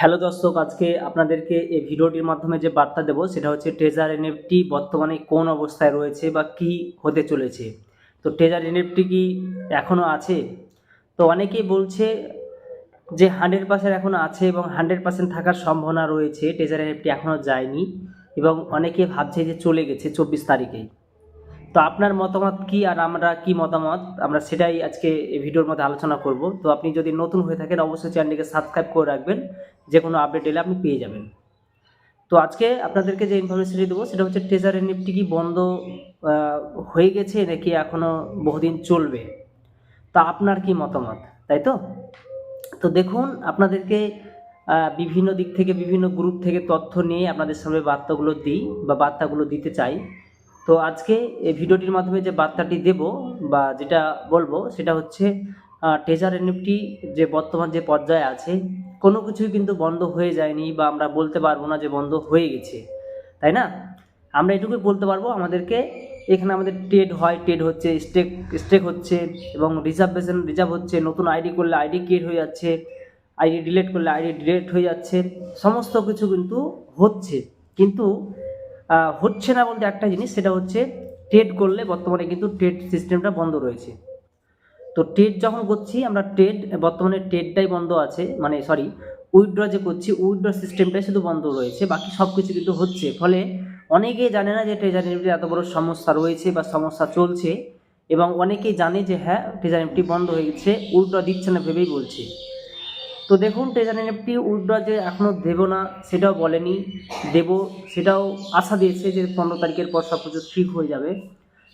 Hello দর্শক, আজকে আপনাদেরকে এই ভিডিওটির মাধ্যমে যে বার্তা দেবো, সেটা হচ্ছে ট্রেজার এনএফটি বর্তমানে কোন অবস্থায় রয়েছে বা কি হতে চলেছে। তো ট্রেজার এনএফটি কি এখনও আছে? তো অনেকেই বলছে যে হান্ড্রেড পার্সেন্ট এখনও আছে এবং হান্ড্রেড পার্সেন্ট থাকার সম্ভাবনা রয়েছে। ট্রেজার এনএফটি এখনও যায়নি এবং অনেকে ভাবছে যে চলে গেছে চব্বিশ তারিখেই। তো আপনার মতামত কি আর আমরা কি মতামত? আমরা সেটাই আজকে এই ভিডিওর মধ্যে আলোচনা করব। তো আপনি যদি নতুন হয়ে থাকেন, অবশ্যই চ্যানেলটিকে সাবস্ক্রাইব করে রাখবেন। যে কোনো আপডেট এলে আপনি পেয়ে যাবেন। তো আজকে আপনাদেরকে যে ইনফরমেশনটি দেবো, সেটা হচ্ছে ট্রেজার নিফটি কি বন্ধ হয়ে গেছে নাকি এখনও বহুদিন চলবে? তা আপনার কি মতামত? তাই তো? তো দেখুন, আপনাদেরকে বিভিন্ন দিক থেকে, বিভিন্ন গ্রুপ থেকে তথ্য নিয়ে আপনাদের সামনে বার্তাগুলো দিই বা বার্তাগুলো দিতে চাই। তো আজকে এই ভিডিওটির মাধ্যমে যে বার্তাটি দেব বা যেটা বলব, সেটা হচ্ছে ট্রেজার এনএফটি যে বর্তমান যে পর্যায়ে আছে, কোনো কিছুই কিন্তু বন্ধ হয়ে যায়নি বা আমরা বলতে পারব না যে বন্ধ হয়ে গেছে। তাই না? আমরা এটুকুই বলতে পারব আমাদেরকে, এখানে আমাদের ট্রেড হয় ট্রেড হচ্ছে স্টেক স্টেক হচ্ছে এবং রিজার্ভেশন রিজার্ভ হচ্ছে, নতুন আইডি করলে আইডি ক্রিয়েট হয়ে যাচ্ছে আইডি ডিলেট করলে আইডি ডিলেট হয়ে যাচ্ছে, সমস্ত কিছু কিন্তু হচ্ছে। কিন্তু হচ্ছে না বলতে একটা জিনিস, সেটা হচ্ছে ট্রেড করলে বর্তমানে কিন্তু ট্রেড সিস্টেমটা বন্ধ রয়েছে। তো ট্রেড যখন করছি, আমরা ট্রেড বর্তমানে ট্রেডটাই বন্ধ আছে মানে সরি উইথড্র যে করছি উইথড্র সিস্টেমটাই শুধু বন্ধ রয়েছে, বাকি সব কিছু কিন্তু হচ্ছে। ফলে অনেকেই জানে না যে ট্রেজার নিফটি এত বড় সমস্যা রয়েছে বা সমস্যা চলছে, এবং অনেকেই জানে যে হ্যাঁ ট্রেজার নিফটি বন্ধ হয়ে গেছে উইথড্র দিচ্ছে না ভেবেই বলছে। তো দেখুন ট্রেজার নিফটি উইথড্র যে এখনও দেবো না, সেটাও বলেনি। দেবো, সেটাও আশা দিয়েছে যে পনেরো তারিখের পর সব কিছু ঠিক হয়ে যাবে।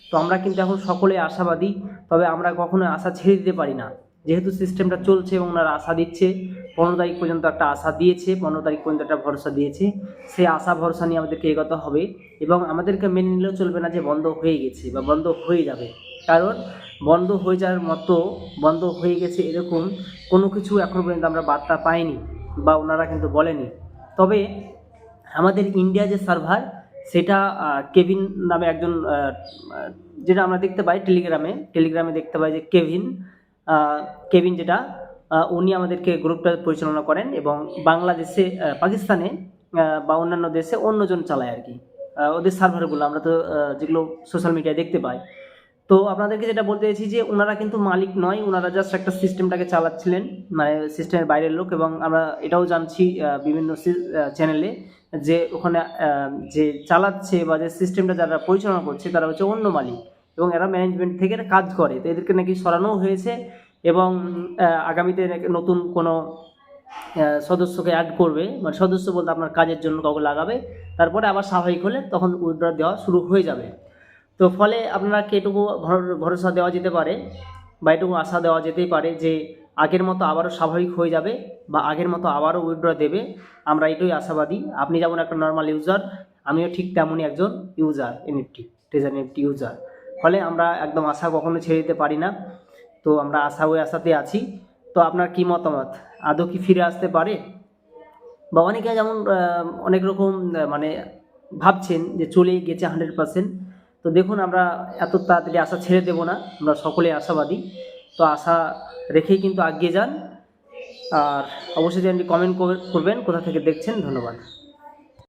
তো আমরা কিন্তু এখন সকলে আশাবাদী, তবে আমরা কখনো আশা ছেড়ে দিতে পারি না। যেহেতু সিস্টেমটা চলছে এবং ওনারা আশা দিচ্ছে, পনেরো তারিখ পর্যন্ত একটা আশা দিয়েছে, পনেরো তারিখ পর্যন্ত একটা ভরসা দিয়েছে। সেই আশা, ভরসা নিয়ে আমাদেরকে এগোতে হবে এবং আমাদেরকে মেনে নিলেও চলবে না যে বন্ধ হয়ে গেছে বা বন্ধ হয়ে যাবে। কারণ বন্ধ হয়ে যাওয়ার মতো, বন্ধ হয়ে গেছে এরকম কোনো কিছু এখনও পর্যন্ত আমরা বার্তা পাইনি বা ওনারা কিন্তু বলেনি। তবে আমাদের ইন্ডিয়া যে সার্ভার সেটা কেভিন নামে একজন যেটা আমরা দেখতে পাই টেলিগ্রামে টেলিগ্রামে দেখতে পাই যে কেভিন কেভিন যেটা উনি আমাদেরকে গ্রুপটা পরিচালনা করেন এবং বাংলাদেশে পাকিস্তানে বা অন্যান্য দেশে অন্যজন চালায় আর কি। ওদের সার্ভারগুলো আমরা তো যেগুলো সোশ্যাল মিডিয়ায় দেখতে পাই। তো আপনাদেরকে যেটা বলতে চাইছি যে ওনারা কিন্তু মালিক নয়, ওনারা জাস্ট একটা সিস্টেমটাকে চালাচ্ছিলেন মানে সিস্টেমের বাইরের লোক এবং আমরা এটাও জানছি বিভিন্ন চ্যানেলে যে ওখানে যে চালাচ্ছে বা যে সিস্টেমটা যারা পরিচালনা করছে তারা হচ্ছে অন্য মালিক এবং এরা ম্যানেজমেন্ট থেকে কাজ করে। তো এদেরকে নাকি সরানোও হয়েছে এবং আগামীতে নতুন কোনো সদস্যকে অ্যাড করবে। মানে সদস্য বলতে আপনার কাজের জন্য কাউকে লাগাবে, তারপরে আবার স্বাভাবিক হলে তখন উইথড্র দেওয়া শুরু হয়ে যাবে। তো ফলে আপনারা ভর- ভরসা দেওয়া যেতে পারে? বা এটুকু আশা দেওয়া যেতেই পারে যে আগের মতো আবারও স্বাভাবিক হয়ে যাবে বা আগের মতো আবারও উইড্র দেবে। আমরা এটাই আশাবাদী। আপনি যেমন একটা নর্মাল ইউজার আমিও ঠিক তেমনই একজন user NFT treasure NFT user ফলে আমরা একদম আশা কখনো ছেড়ে দিতে পারি না। তো আমরা আশা ওই আশাতে আছি। তো আপনার কি মতামত? আদৌ কি ফিরে আসতে পারে? বা অনেকে যেমন অনেক রকম মানে ভাবছেন যে চলে গেছে হান্ড্রেড পার্সেন্ট তো দেখুন, আমরা এত তাড়াতাড়ি আশা ছেড়ে দেব না। আমরা সকলে আশাবাদী। তো আশা রেখেই কিন্তু আগিয়ে যান। আর অবশ্যই আপনি কমেন্ট করবেন, কোথা থেকে দেখছেন, ধন্যবাদ।